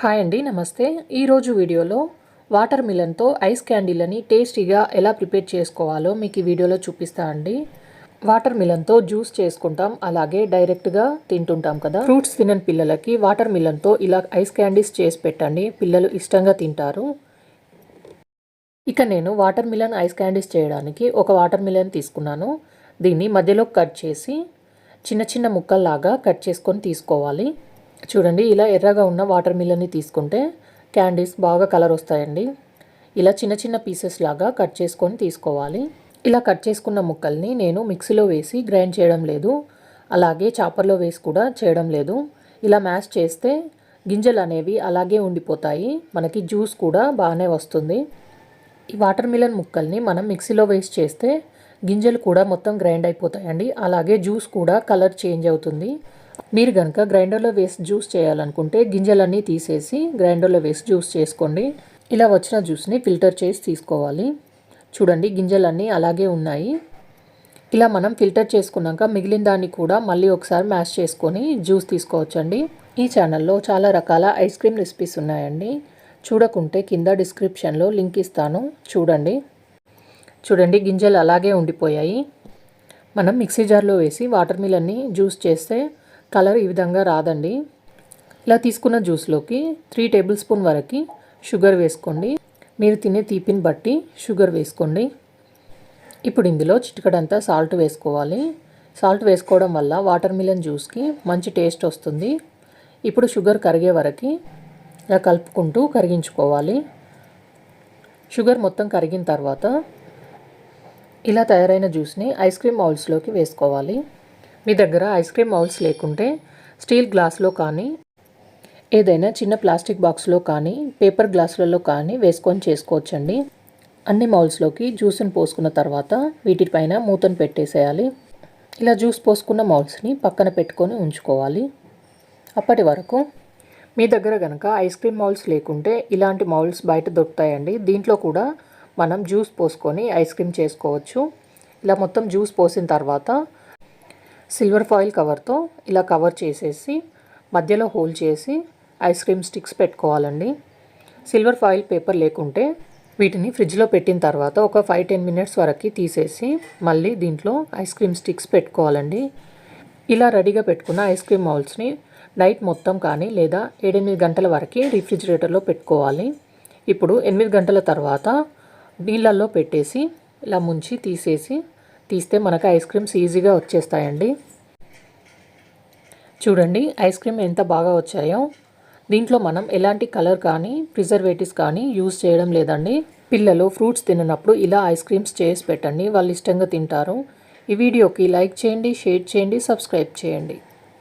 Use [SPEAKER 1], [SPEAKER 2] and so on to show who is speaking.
[SPEAKER 1] Hi అండి నమస్తే. ఈరోజు వీడియోలో వాటర్ మిలన్తో ఐస్ క్యాండీలని టేస్టీగా ఎలా ప్రిపేర్ చేసుకోవాలో మీకు ఈ వీడియోలో చూపిస్తా అండి. వాటర్ మిలన్తో జ్యూస్ చేసుకుంటాం అలాగే డైరెక్ట్గా తింటుంటాం కదా. ఫ్రూట్స్ తినని పిల్లలకి వాటర్ మిలన్తో ఇలా ఐస్ క్యాండీస్ చేసి పెట్టండి పిల్లలు ఇష్టంగా తింటారు. ఇక నేను వాటర్ మిలన్ ఐస్ క్యాండీస్ చేయడానికి ఒక వాటర్ మిలన్ తీసుకున్నాను. దీన్ని మధ్యలో కట్ చేసి చిన్న చిన్న ముక్కల్లాగా కట్ చేసుకొని తీసుకోవాలి. చూడండి ఇలా ఎర్రగా ఉన్న వాటర్ మిలన్ని తీసుకుంటే క్యాండీస్ బాగా కలర్ వస్తాయండి. ఇలా చిన్న చిన్న పీసెస్ లాగా కట్ చేసుకొని తీసుకోవాలి. ఇలా కట్ చేసుకున్న ముక్కల్ని నేను మిక్సీలో వేసి గ్రైండ్ చేయడం లేదు. అలాగే చాపర్లో వేసి కూడా చేయడం లేదు. ఇలా మ్యాష్ చేస్తే గింజలు అనేవి అలాగే ఉండిపోతాయి. మనకి జ్యూస్ కూడా బాగానే వస్తుంది. ఈ వాటర్ మిలన్ ముక్కల్ని మనం మిక్సీలో వేసి చేస్తే గింజలు కూడా మొత్తం గ్రైండ్ అయిపోతాయండి. అలాగే జ్యూస్ కూడా కలర్ చేంజ్ అవుతుంది. మీరు కనుక గ్రైండర్లో వేసి జ్యూస్ చేయాలనుకుంటే గింజలన్నీ తీసేసి గ్రైండర్లో వేసి జ్యూస్ చేసుకోండి. ఇలా వచ్చిన జ్యూస్ని ఫిల్టర్ చేసి తీసుకోవాలి. చూడండి గింజలన్నీ అలాగే ఉన్నాయి. ఇలా మనం ఫిల్టర్ చేసుకున్నాక మిగిలిన దాన్ని కూడా మళ్ళీ ఒకసారి మ్యాష్ చేసుకొని జ్యూస్ తీసుకోవచ్చండి. ఈ ఛానల్లో చాలా రకాల ఐస్ క్రీమ్ రెసిపీస్ ఉన్నాయండి. చూడకుంటే కింద డిస్క్రిప్షన్లో లింక్ ఇస్తాను. చూడండి. చూడండి గింజలు అలాగే ఉండిపోయాయి. మనం మిక్సీ జార్లో వేసి వాటర్ మిలన్ని జ్యూస్ చేస్తే కలర్ ఈ విధంగా రాదండి. ఇలా తీసుకున్న జ్యూస్లోకి త్రీ టేబుల్ స్పూన్ వరకు షుగర్ వేసుకోండి. మీరు తినే తీపిని బట్టి షుగర్ వేసుకోండి. ఇప్పుడు ఇందులో చిటికడంతా సాల్ట్ వేసుకోవాలి. సాల్ట్ వేసుకోవడం వల్ల వాటర్ మిలన్ జ్యూస్కి మంచి టేస్ట్ వస్తుంది. ఇప్పుడు షుగర్ కరిగే వరకు ఇలా కలుపుకుంటూ కరిగించుకోవాలి. షుగర్ మొత్తం కరిగిన తర్వాత ఇలా తయారైన జ్యూస్ని ఐస్ క్రీమ్ మౌల్స్లోకి వేసుకోవాలి. మీ దగ్గర ఐస్ క్రీమ్ మౌల్స్ లేకుంటే స్టీల్ గ్లాస్లో కానీ ఏదైనా చిన్న ప్లాస్టిక్ బాక్స్లో కానీ పేపర్ గ్లాసులలో కానీ వేసుకొని చేసుకోవచ్చండి. అన్ని మౌల్స్లోకి జ్యూస్ని పోసుకున్న తర్వాత వీటిపైన మూతను పెట్టేసేయాలి. ఇలా జ్యూస్ పోసుకున్న మౌల్స్ని పక్కన పెట్టుకొని ఉంచుకోవాలి. అప్పటి వరకు మీ దగ్గర కనుక ఐస్ క్రీమ్ మౌల్స్ లేకుంటే ఇలాంటి మౌల్స్ బయట దొరుకుతాయండి. దీంట్లో కూడా మనం జ్యూస్ పోసుకొని ఐస్ క్రీమ్ చేసుకోవచ్చు. ఇలా మొత్తం జ్యూస్ పోసిన తర్వాత సిల్వర్ ఫాయిల్ కవర్తో ఇలా కవర్ చేసేసి మధ్యలో హోల్ చేసి ఐస్ క్రీమ్ స్టిక్స్ పెట్టుకోవాలండి. సిల్వర్ ఫాయిల్ పేపర్ లేకుంటే వీటిని ఫ్రిడ్జ్లో పెట్టిన తర్వాత ఒక ఫైవ్ టెన్ మినిట్స్ వరకు తీసేసి మళ్ళీ దీంట్లో ఐస్ క్రీమ్ స్టిక్స్ పెట్టుకోవాలండి. ఇలా రెడీగా పెట్టుకున్న ఐస్ క్రీమ్ మౌల్స్ని నైట్ మొత్తం కానీ లేదా ఏడెనిమిది గంటల వరకు రిఫ్రిజిరేటర్లో పెట్టుకోవాలి. ఇప్పుడు ఎనిమిది గంటల తర్వాత నీళ్ళల్లో పెట్టేసి ఇలా ముంచి తీసేసి తీస్తే మనకు ఐస్ క్రీమ్స్ ఈజీగా వచ్చేస్తాయండి. చూడండి ఐస్ క్రీమ్ ఎంత బాగా వచ్చాయో. దీంట్లో మనం ఎలాంటి కలర్ కానీ ప్రిజర్వేటివ్స్ కానీ యూజ్ చేయడం లేదండి. పిల్లలు ఫ్రూట్స్ తిననప్పుడు ఇలా ఐస్ క్రీమ్స్ చేసి పెట్టండి వాళ్ళు ఇష్టంగా తింటారు. ఈ వీడియోకి లైక్ చేయండి షేర్ చేయండి సబ్స్క్రైబ్ చేయండి.